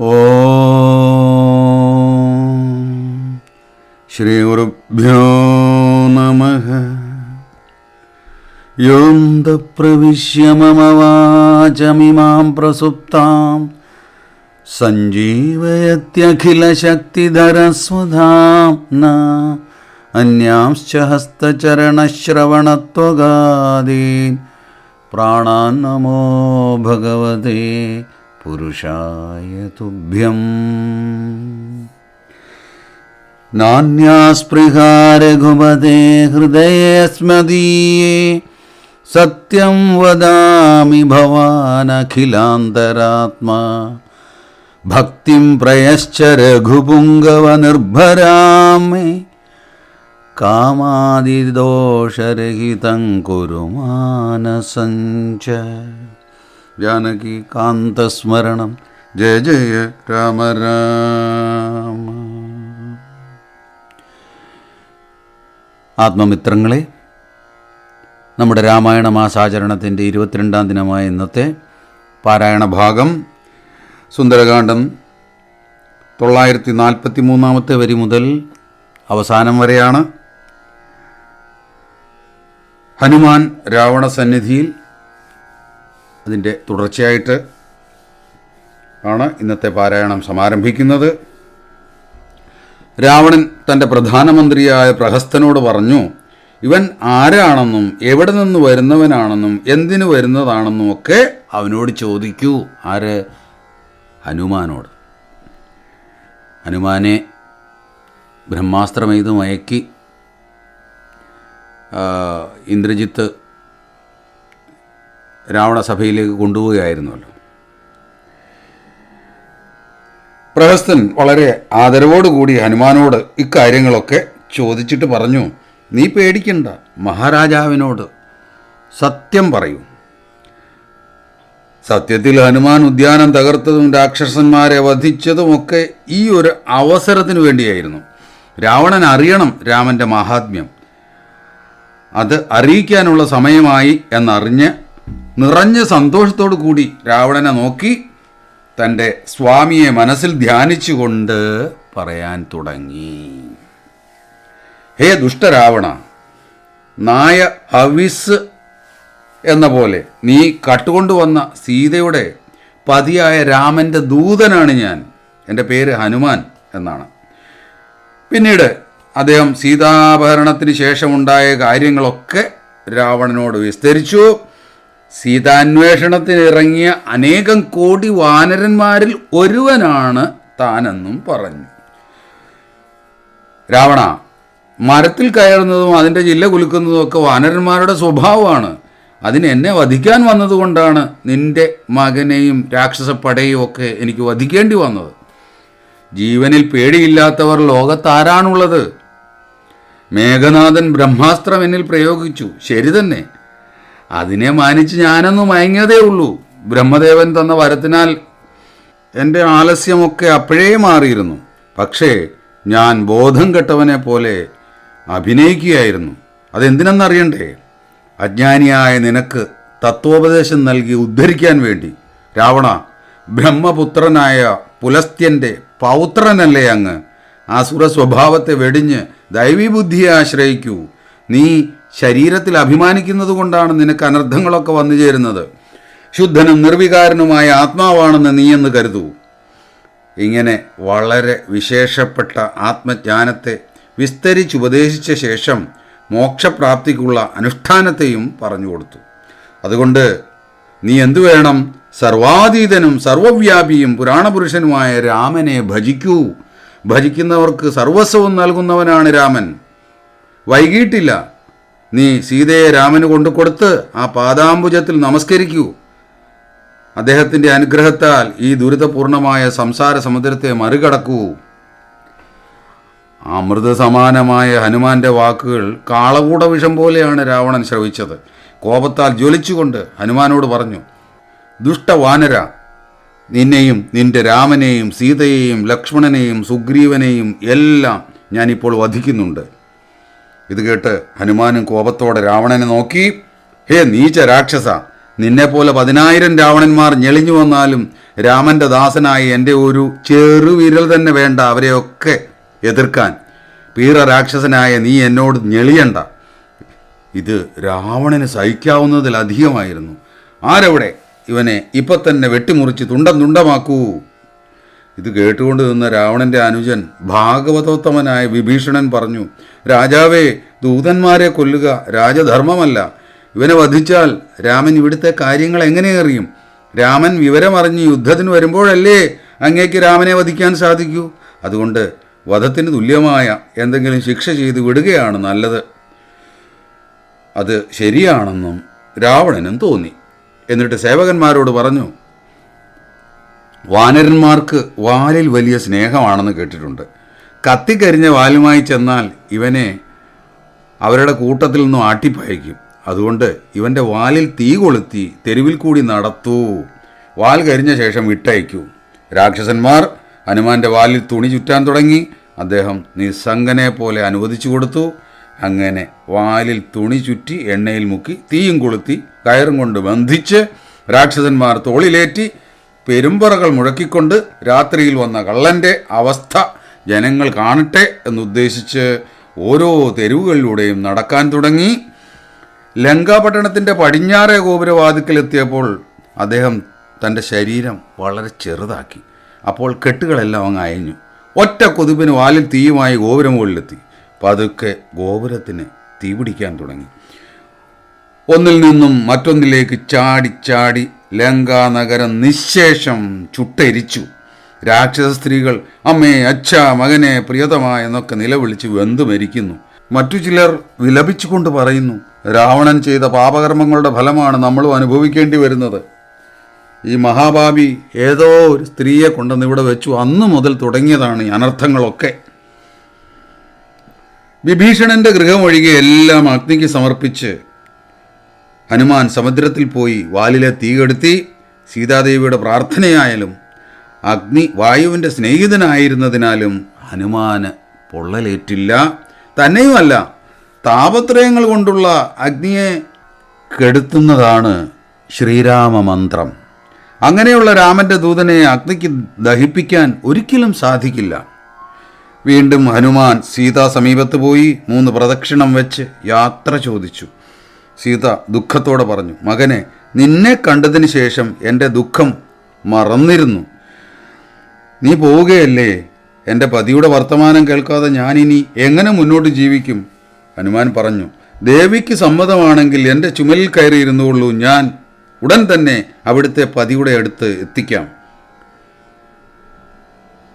ॐ श्रीगुरुभ्यो नमः। योऽन्तप्रविश्य मम वाचमिमां प्रसुप्तां। सञ्जीवयत्यखिलशक्तिधरस्वधाम्ना। अन्यांश्च हस्तचरणश्रवणत्वगादीन्। प्राणान् नमो भगवते। पुरुषाय तुभ्यम्। नान्यास्पृहारघुपते हृदयेऽस्मदीये सत्यं वदामि भवानखिलान्तरात्मा। भक्तिं प्रयश्च रघुपुङ्गवनिर्भरां मे कामादिदोषरहितं कुरु मानसञ्च। जानकीकान्तस्मरणं जय जय राम राम ആത്മമിത്രങ്ങളെ നമ്മുടെ രാമായണ മാസാചരണത്തിൻ്റെ ഇരുപത്തിരണ്ടാം ദിനമായ ഇന്നത്തെ പാരായണ ഭാഗം സുന്ദരകാന്ഡം തൊള്ളായിരത്തി നാൽപ്പത്തി മൂന്നാമത്തെ വരി മുതൽ അവസാനം വരെയാണ് ഹനുമാൻ രാവണ സന്നിധിയിൽ അതിന്റെ തുടർച്ചയായിട്ട് ആണ് ഇന്നത്തെ പാരായണം സമാരംഭിക്കുന്നത്. രാവണൻ തന്റെ പ്രധാനമന്ത്രിയായ പ്രഹസ്തനോട് പറഞ്ഞു ഇവൻ ആരാണെന്നും എവിടെ നിന്ന് വരുന്നവനാണെന്നും എന്തിനു വരുന്നതാണെന്നും ഒക്കെ അവനോട് ചോദിക്കൂ. ആര്? ഹനുമാനോട്. ഹനുമാനെ ബ്രഹ്മാസ്ത്രമെയ്ത് മയക്കി ആ, ഇന്ദ്രജിത്ത് രാവണസഭയിലേക്ക് കൊണ്ടുപോവുകയായിരുന്നല്ലോ. പ്രഹസ്തൻ വളരെ ആദരവോടുകൂടി ഹനുമാനോട് ഇക്കാര്യങ്ങളൊക്കെ ചോദിച്ചിട്ട് പറഞ്ഞു നീ പേടിക്കണ്ട മഹാരാജാവിനോട് സത്യം പറയൂ. സത്യത്തിൽ ഹനുമാൻ ഉദ്യാനം തകർത്തതും രാക്ഷസന്മാരെ വധിച്ചതുമൊക്കെ ഈ ഒരു അവസരത്തിന് വേണ്ടിയായിരുന്നു. രാവണൻ അറിയണം രാമന്റെ മഹാത്മ്യം. അത് അറിയിക്കാനുള്ള സമയമായി എന്നറിഞ്ഞ് നിറഞ്ഞ സന്തോഷത്തോടു കൂടി രാവണനെ നോക്കി തന്റെ സ്വാമിയെ മനസ്സിൽ ധ്യാനിച്ചുകൊണ്ട് പറയാൻ തുടങ്ങി. ഹേ ദുഷ്ടരാവണ നായ ഹവിസ് എന്ന പോലെ നീ കട്ടുകൊണ്ടുവന്ന സീതയുടെ പതിയായ രാമന്റെ ദൂതനാണ് ഞാൻ. എന്റെ പേര് ഹനുമാൻ എന്നാണ്. പിന്നീട് അദ്ദേഹം സീതാപഹരണത്തിന് ശേഷമുണ്ടായ കാര്യങ്ങളൊക്കെ രാവണനോട് വിസ്തരിച്ചു. സീതാന്വേഷണത്തിന് ഇറങ്ങിയ അനേകം കോടി വാനരന്മാരിൽ ഒരുവനാണ് താനെന്നും പറഞ്ഞു. രാവണ മരത്തിൽ കയറുന്നതും അതിന്റെ ജില്ല കുലുക്കുന്നതും ഒക്കെ വാനരന്മാരുടെ സ്വഭാവമാണ്. അതിന് എന്നെ വധിക്കാൻ വന്നതുകൊണ്ടാണ് നിന്റെ മകനെയും രാക്ഷസപ്പടയും ഒക്കെ എനിക്ക് വധിക്കേണ്ടി വന്നത്. ജീവനിൽ പേടിയില്ലാത്തവർ ലോകത്താരാണുള്ളത്? മേഘനാഥൻ ബ്രഹ്മാസ്ത്രം എന്നിൽ പ്രയോഗിച്ചു. ശരി തന്നെ. അതിനെ മാനിച്ച് ഞാനൊന്ന് മയങ്ങിയതേ ഉള്ളൂ. ബ്രഹ്മദേവൻ തന്ന വരത്തിനാൽ എന്റെ ആലസ്യമൊക്കെ അപ്പോഴേ മാറിയിരുന്നു. പക്ഷേ ഞാൻ ബോധം കെട്ടവനെ പോലെ അഭിനയിക്കുകയായിരുന്നു. അതെന്തിനെന്നറിയണ്ടേ? അജ്ഞാനിയായ നിനക്ക് തത്വോപദേശം നൽകി ഉദ്ധരിക്കാൻ വേണ്ടി. രാവണ ബ്രഹ്മപുത്രനായ പുലസ്ത്യന്റെ പൗത്രനല്ലേ അങ്ങ്? ആസുര സ്വഭാവത്തെ വെടിഞ്ഞ് ദൈവീബുദ്ധിയെ ആശ്രയിക്കൂ. നീ ശരീരത്തിൽ അഭിമാനിക്കുന്നത് കൊണ്ടാണ് നിനക്ക് അനർത്ഥങ്ങളൊക്കെ വന്നു ചേരുന്നത്. ശുദ്ധനും നിർവികാരനുമായ ആത്മാവാണെന്ന് നീയെന്ന് കരുതൂ. ഇങ്ങനെ വളരെ വിശേഷപ്പെട്ട ആത്മജ്ഞാനത്തെ വിസ്തരിച്ചുപദേശിച്ച ശേഷം മോക്ഷപ്രാപ്തിക്കുള്ള അനുഷ്ഠാനത്തെയും പറഞ്ഞു കൊടുത്തു. അതുകൊണ്ട് നീ എന്തു വേണം? സർവാതീതനും സർവവ്യാപിയും പുരാണപുരുഷനുമായ രാമനെ ഭജിക്കൂ. ഭജിക്കുന്നവർക്ക് സർവസ്വവും നൽകുന്നവനാണ് രാമൻ. വൈകിട്ടില്ല. നീ സീതയെ രാമന് കൊണ്ടുകൊടുത്ത് ആ പാദാംബുജത്തിൽ നമസ്കരിക്കൂ. അദ്ദേഹത്തിന്റെ അനുഗ്രഹത്താൽ ഈ ദുരിതപൂർണമായ സംസാര സമുദ്രത്തെ മറികടക്കൂ. അമൃത സമാനമായ ഹനുമാന്റെ വാക്കുകൾ കാളകൂട വിഷം പോലെയാണ് രാവണൻ ശ്രവിച്ചത്. കോപത്താൽ ജ്വലിച്ചുകൊണ്ട് ഹനുമാനോട് പറഞ്ഞു ദുഷ്ടവാനര നിന്നെയും നിന്റെ രാമനെയും സീതയെയും ലക്ഷ്മണനെയും സുഗ്രീവനെയും എല്ലാം ഞാനിപ്പോൾ വധിക്കുന്നുണ്ട്. ഇത് കേട്ട് ഹനുമാനും കോപത്തോടെ രാവണനെ നോക്കി ഹേ നീച്ച രാക്ഷസ നിന്നെപ്പോലെ പതിനായിരം രാവണന്മാർ ഞെളിഞ്ഞു വന്നാലും രാമന്റെ ദാസനായി എന്റെ ഒരു ചെറുവിരൽ തന്നെ വേണ്ട അവരെയൊക്കെ എതിർക്കാൻ. പീറ രാക്ഷസനായ നീ എന്നോട് ഞെളിയണ്ട. ഇത് രാവണന് സഹിക്കാവുന്നതിലധികമായിരുന്നു. ആരവിടെ? ഇവനെ ഇപ്പൊ തന്നെ വെട്ടിമുറിച്ച് തുണ്ടം തുണ്ടമാക്കൂ. ഇത് കേട്ടുകൊണ്ട് നിന്ന രാവണന്റെ അനുജൻ ഭാഗവതോത്തമനായ വിഭീഷണൻ പറഞ്ഞു രാജാവേ ദൂതന്മാരെ കൊല്ലുക രാജധർമ്മമല്ല. ഇവനെ വധിച്ചാൽ രാമൻ ഇവിടുത്തെ കാര്യങ്ങൾ എങ്ങനെ അറിയും? രാമൻ വിവരമറിഞ്ഞ് യുദ്ധത്തിന് വരുമ്പോഴല്ലേ അങ്ങേക്ക് രാമനെ വധിക്കാൻ സാധിക്കൂ? അതുകൊണ്ട് വധത്തിന് തുല്യമായ എന്തെങ്കിലും ശിക്ഷ ചെയ്ത് വിടുകയാണ് നല്ലത്. അത് ശരിയാണെന്നും രാവണനും തോന്നി. എന്നിട്ട് സേവകന്മാരോട് പറഞ്ഞു വാനരന്മാർക്ക് വാലിൽ വലിയ സ്നേഹമാണെന്ന് കേട്ടിട്ടുണ്ട്. കത്തിക്കരിഞ്ഞ വാലുമായി ചെന്നാൽ ഇവനെ അവരുടെ കൂട്ടത്തിൽ നിന്നും ആട്ടിപ്പയക്കും. അതുകൊണ്ട് ഇവന്റെ വാലിൽ തീ കൊളുത്തി തെരുവിൽ കൂടി നടത്തൂ. വാൽ കരിഞ്ഞ ശേഷം വിട്ടയക്കൂ. രാക്ഷസന്മാർ ഹനുമാന്റെ വാലിൽ തുണി ചുറ്റാൻ തുടങ്ങി. അദ്ദേഹം നിസ്സംഗനെ പോലെ അനുവദിച്ചു കൊടുത്തു. അങ്ങനെ വാലിൽ തുണി ചുറ്റി എണ്ണയിൽ മുക്കി തീയും കൊളുത്തി കയറും കൊണ്ട് ബന്ധിച്ച് രാക്ഷസന്മാർ തോളിലേറ്റി പെരുമ്പറകൾ മുഴക്കിക്കൊണ്ട് രാത്രിയിൽ വന്ന കള്ളന്റെ അവസ്ഥ ജനങ്ങൾ കാണട്ടെ എന്നുദ്ദേശിച്ച് ഓരോ തെരുവുകളിലൂടെയും നടക്കാൻ തുടങ്ങി. ലങ്കാപട്ടണത്തിന്റെ പടിഞ്ഞാറേ ഗോപുരവാതിക്കലെത്തിയപ്പോൾ അദ്ദേഹം തന്റെ ശരീരം വളരെ ചെറുതാക്കി. അപ്പോൾ കെട്ടുകളെല്ലാം അങ്ങ് അയഞ്ഞു. ഒറ്റ കൊതുപ്പിന് വാലിൽ തീയുമായി ഗോപുരമുകളിലെത്തി പതുക്കെ ഗോപുരത്തിന് തീപിടിക്കാൻ തുടങ്ങി. ഒന്നിൽ നിന്നും മറ്റൊന്നിലേക്ക് ചാടി ചാടി ലങ്കാ നഗരം നിശേഷം ചുട്ടെരിച്ചു. രാക്ഷസ സ്ത്രീകൾ അമ്മേ അച്ഛ മകനെ പ്രിയതമ എന്നൊക്കെ നിലവിളിച്ച് വെന്തു മരിക്കുന്നു. മറ്റു ചിലർ വിലപിച്ചുകൊണ്ട് പറയുന്നു രാവണൻ ചെയ്ത പാപകർമ്മങ്ങളുടെ ഫലമാണ് നമ്മളും അനുഭവിക്കേണ്ടി വരുന്നത്. ഈ മഹാഭാവി ഏതോ ഒരു സ്ത്രീയെ കൊണ്ടുവന്ന് ഇവിടെ വെച്ചു. അന്നു മുതൽ തുടങ്ങിയതാണ് ഈ അനർത്ഥങ്ങളൊക്കെ. വിഭീഷണന്റെ ഗൃഹമൊഴികെ എല്ലാം അഗ്നിക്ക് സമർപ്പിച്ച് ഹനുമാൻ സമുദ്രത്തിൽ പോയി വാലിലെ തീ കെടുത്തി സീതാദേവിയുടെ പ്രാർത്ഥനയായാലും അഗ്നി വായുവിന്റെ സ്നേഹിതനായിരുന്നതിനാലും ഹനുമാന് പൊള്ളലേറ്റില്ല. തന്നെയുമല്ല താപത്രയങ്ങൾ കൊണ്ടുള്ള അഗ്നിയെ കെടുത്തുന്നതാണ് ശ്രീരാമമന്ത്രം അങ്ങനെയുള്ള രാമന്റെ ദൂതനെ അഗ്നിക്ക് ദഹിപ്പിക്കാൻ ഒരിക്കലും സാധിക്കില്ല. വീണ്ടും ഹനുമാൻ സീതാ സമീപത്ത് പോയി മൂന്ന് പ്രദക്ഷിണം വെച്ച് യാത്ര ചോദിച്ചു. സീത ദുഃഖത്തോടെ പറഞ്ഞു മകനെ നിന്നെ കണ്ടതിന് ശേഷം എന്റെ ദുഃഖം മറന്നിരുന്നു. നീ പോവുകയല്ലേ? എന്റെ പതിയുടെ വർത്തമാനം കേൾക്കാതെ ഞാനിനി എങ്ങനെ മുന്നോട്ട് ജീവിക്കും? ഹനുമാൻ പറഞ്ഞു ദേവിക്ക് സമ്മതമാണെങ്കിൽ എന്റെ ചുമലിൽ കയറിയിരുന്നുള്ളൂ ഞാൻ ഉടൻ തന്നെ അവിടുത്തെ പതിയുടെ അടുത്ത് എത്തിക്കാം.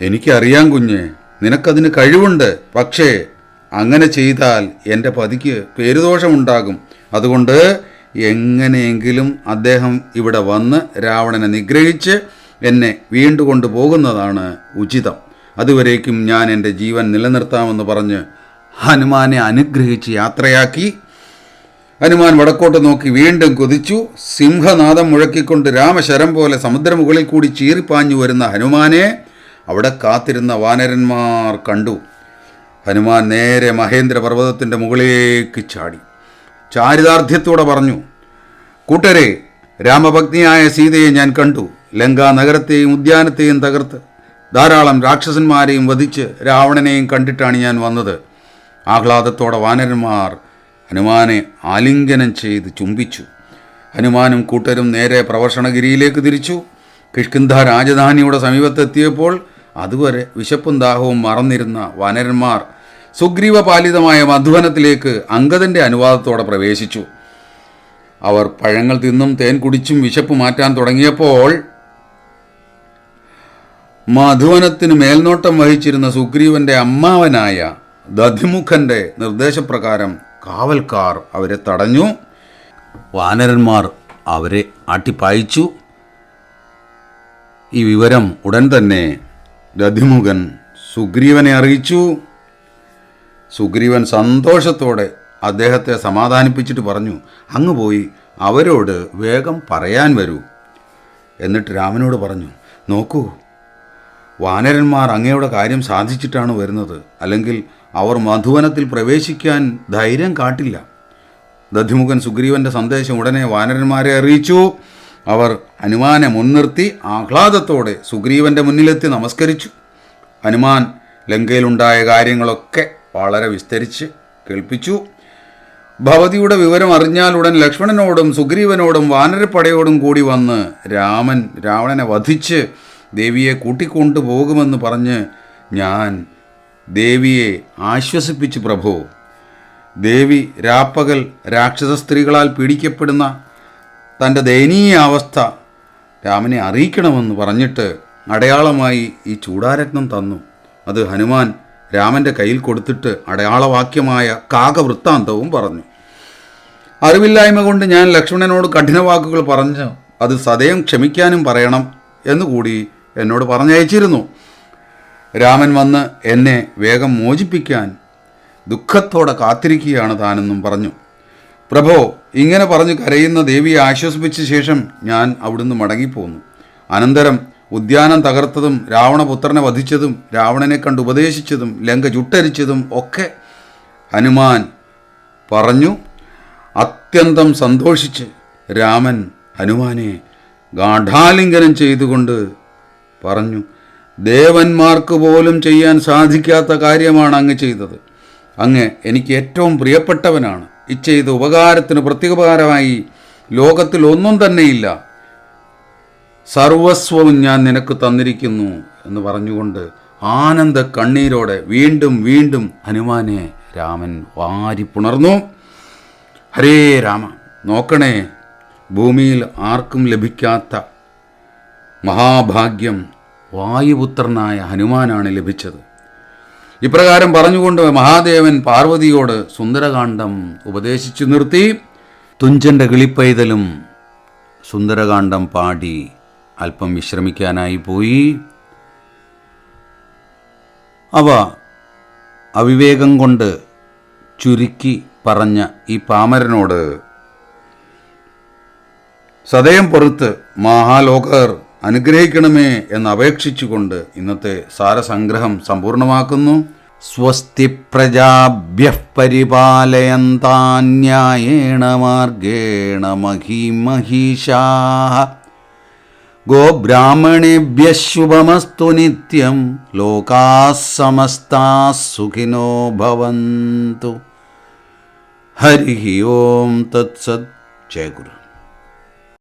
എനിക്കറിയാം കുഞ്ഞ് നിനക്കതിന് കഴിവുണ്ട്. പക്ഷേ അങ്ങനെ ചെയ്താൽ എന്റെ പതിക്ക് പേരുദോഷമുണ്ടാകും. അതുകൊണ്ട് എങ്ങനെയെങ്കിലും അദ്ദേഹം ഇവിടെ വന്ന് രാവണനെ നിഗ്രഹിച്ച് എന്നെ വീണ്ടു കൊണ്ടുപോകുന്നതാണ് ഉചിതം. അതുവരേക്കും ഞാൻ എന്റെ ജീവൻ നിലനിർത്താമെന്ന് പറഞ്ഞ് ഹനുമാനെ അനുഗ്രഹിച്ച് യാത്രയാക്കി. ഹനുമാൻ വടക്കോട്ട് നോക്കി വീണ്ടും കുതിച്ചു. സിംഹനാഥം മുഴക്കിക്കൊണ്ട് രാമശരം പോലെ സമുദ്രമുകളിൽ കൂടി ചീറിപ്പാഞ്ഞു വരുന്ന ഹനുമാനെ അവിടെ കാത്തിരുന്ന വാനരന്മാർ കണ്ടു. ഹനുമാൻ നേരെ മഹേന്ദ്ര പർവതത്തിന്റെ മുകളിലേക്ക് ചാടി. ചാരിതാർത്ഥ്യത്തോടെ പറഞ്ഞു കൂട്ടരെ രാമഭക്തിയായ സീതയെ ഞാൻ കണ്ടു. ലങ്കാ നഗരത്തെയും ഉദ്യാനത്തെയും തകർത്ത് ധാരാളം രാക്ഷസന്മാരെയും വധിച്ച് രാവണനെയും കണ്ടിട്ടാണ് ഞാൻ വന്നത്. ആഹ്ലാദത്തോടെ വാനരന്മാർ ഹനുമാനെ ആലിംഗനം ചെയ്ത് ചുംബിച്ചു. ഹനുമാനും കൂട്ടരും നേരെ പ്രവർഷണഗിരിയിലേക്ക് തിരിച്ചു. കിഷ്കിന്ധ രാജധാനിയുടെ സമീപത്തെത്തിയപ്പോൾ അതുവരെ വിശപ്പും ദാഹവും മറന്നിരുന്ന വാനരന്മാർ സുഗ്രീവപാലിതമായ മധുവനത്തിലേക്ക് അങ്കദന്റെ അനുവാദത്തോടെ പ്രവേശിച്ചു. അവർ പഴങ്ങൾ തിന്നും തേൻ കുടിച്ചും വിശപ്പ് മാറ്റാൻ തുടങ്ങിയപ്പോൾ മധുവനത്തിന് മേൽനോട്ടം വഹിച്ചിരുന്ന സുഗ്രീവന്റെ അമ്മാവനായ ദധിമുഖന്റെ നിർദ്ദേശപ്രകാരം കാവൽക്കാർ അവരെ തടഞ്ഞു. വാനരന്മാർ അവരെ ആട്ടിപ്പായിച്ചു. ഈ വിവരം ഉടൻ തന്നെ ദധിമുഖൻ സുഗ്രീവനെ അറിയിച്ചു. സുഗ്രീവൻ സന്തോഷത്തോടെ അദ്ദേഹത്തെ സമാധാനിപ്പിച്ചിട്ട് പറഞ്ഞു അങ്ങ് പോയി അവരോട് വേഗം പറയാൻ വരൂ. എന്നിട്ട് രാമനോട് പറഞ്ഞു നോക്കൂ വാനരന്മാർ അങ്ങയുടെ കാര്യം സാധിച്ചിട്ടാണ് വരുന്നത്. അല്ലെങ്കിൽ അവർ മധുവനത്തിൽ പ്രവേശിക്കാൻ ധൈര്യം കാട്ടില്ല. ദധിമുഖൻ സുഗ്രീവന്റെ സന്ദേശം ഉടനെ വാനരന്മാരെ അറിയിച്ചു. അവർ ഹനുമാനെ മുൻനിർത്തി ആഹ്ലാദത്തോടെ സുഗ്രീവന്റെ മുന്നിലെത്തി നമസ്കരിച്ചു. ഹനുമാൻ ലങ്കയിലുണ്ടായ കാര്യങ്ങളൊക്കെ വളരെ വിസ്തരിച്ച് കേൾപ്പിച്ചു. ഭവതിയുടെ വിവരം അറിഞ്ഞാലുടൻ ലക്ഷ്മണനോടും സുഗ്രീവനോടും വാനരപ്പടയോടും കൂടി വന്ന് രാമൻ രാവണനെ വധിച്ച് ദേവിയെ കൂട്ടിക്കൊണ്ടു പോകുമെന്ന് പറഞ്ഞ് ഞാൻ ദേവിയെ ആശ്വസിപ്പിച്ചു പ്രഭു. ദേവി രാപ്പകൽ രാക്ഷസ സ്ത്രീകളാൽ പീഡിക്കപ്പെടുന്ന തന്റെ ദയനീയ അവസ്ഥ രാമനെ അറിയിക്കണമെന്ന് പറഞ്ഞിട്ട് അടയാളമായി ഈ ചൂടാരത്നം തന്നു. അത് ഹനുമാൻ രാമന്റെ കയ്യിൽ കൊടുത്തിട്ട് അടയാളവാക്യമായ കാകവൃത്താന്തവും പറഞ്ഞു. അറിവില്ലായ്മ കൊണ്ട് ഞാൻ ലക്ഷ്മണനോട് കഠിന വാക്കുകൾ പറഞ്ഞു അത് സദയം ക്ഷമിക്കാനും പറയണം എന്നുകൂടി എന്നോട് പറഞ്ഞയച്ചിരുന്നു. രാമൻ വന്ന് എന്നെ വേഗം മോചിപ്പിക്കാൻ ദുഃഖത്തോടെ കാത്തിരിക്കുകയാണ് താനെന്നും പറഞ്ഞു. പ്രഭോ ഇങ്ങനെ പറഞ്ഞു കരയുന്ന ദേവിയെ ആശ്വസിപ്പിച്ച ശേഷം ഞാൻ അവിടുന്ന് മടങ്ങിപ്പോന്നു. അനന്തരം ഉദ്യാനം തകർത്തതും രാവണപുത്രനെ വധിച്ചതും രാവണനെ കണ്ട് ഉപദേശിച്ചതും ലങ്ക ചുട്ടരിച്ചതും ഒക്കെ ഹനുമാൻ പറഞ്ഞു. അത്യന്തം സന്തോഷിച്ച് രാമൻ ഹനുമാനെ ഗാഠാലിംഗനം ചെയ്തുകൊണ്ട് പറഞ്ഞു. ദേവന്മാർക്ക് പോലും ചെയ്യാൻ സാധിക്കാത്ത കാര്യമാണ് അങ്ങ് ചെയ്തത്. അങ്ങ് എനിക്ക് ഏറ്റവും പ്രിയപ്പെട്ടവനാണ്. ഇച്ചെയ്ത ഉപകാരത്തിന് പ്രത്യുപകാരമായി ലോകത്തിൽ ഒന്നും തന്നെയില്ല. സർവസ്വവും ഞാൻ നിനക്ക് തന്നിരിക്കുന്നു എന്ന് പറഞ്ഞുകൊണ്ട് ആനന്ദ കണ്ണീരോടെ വീണ്ടും വീണ്ടും ഹനുമാനെ രാമൻ വാരി പുണർന്നു. ഹരേ രാമ നോക്കണേ ഭൂമിയിൽ ആർക്കും ലഭിക്കാത്ത മഹാഭാഗ്യം വായുപുത്രനായ ഹനുമാനാണ് ലഭിച്ചത്. ഇപ്രകാരം പറഞ്ഞുകൊണ്ട് മഹാദേവൻ പാർവതിയോട് സുന്ദരകാന്ഡം ഉപദേശിച്ചു നിർത്തി. തുഞ്ചന്റെ കിളിപ്പൈതലും സുന്ദരകാന്ഡം പാടി അല്പം വിശ്രമിക്കാനായി പോയി. അവ അവിവേകം കൊണ്ട് ചുരുക്കി പറഞ്ഞ ഈ പാമരനോട് സദയം പൊറുത്ത് മഹാലോകർ അനുഗ്രഹിക്കണമേ എന്ന് അപേക്ഷിച്ചുകൊണ്ട് ഇന്നത്തെ സാരസംഗ്രഹം സമ്പൂർണമാക്കുന്നു സ്വസ്തി പ്രജാഭ്യ പരിപാലയന്താന്യായേണ മാർഗേണ മഹിമഹിഷാ గోబ్రాహ్మణేభ్య శుభమస్తు నిత్యం. లోకా సమస్తా సుఖినో భవంతు. హరి ఓం తత్సత్. జయ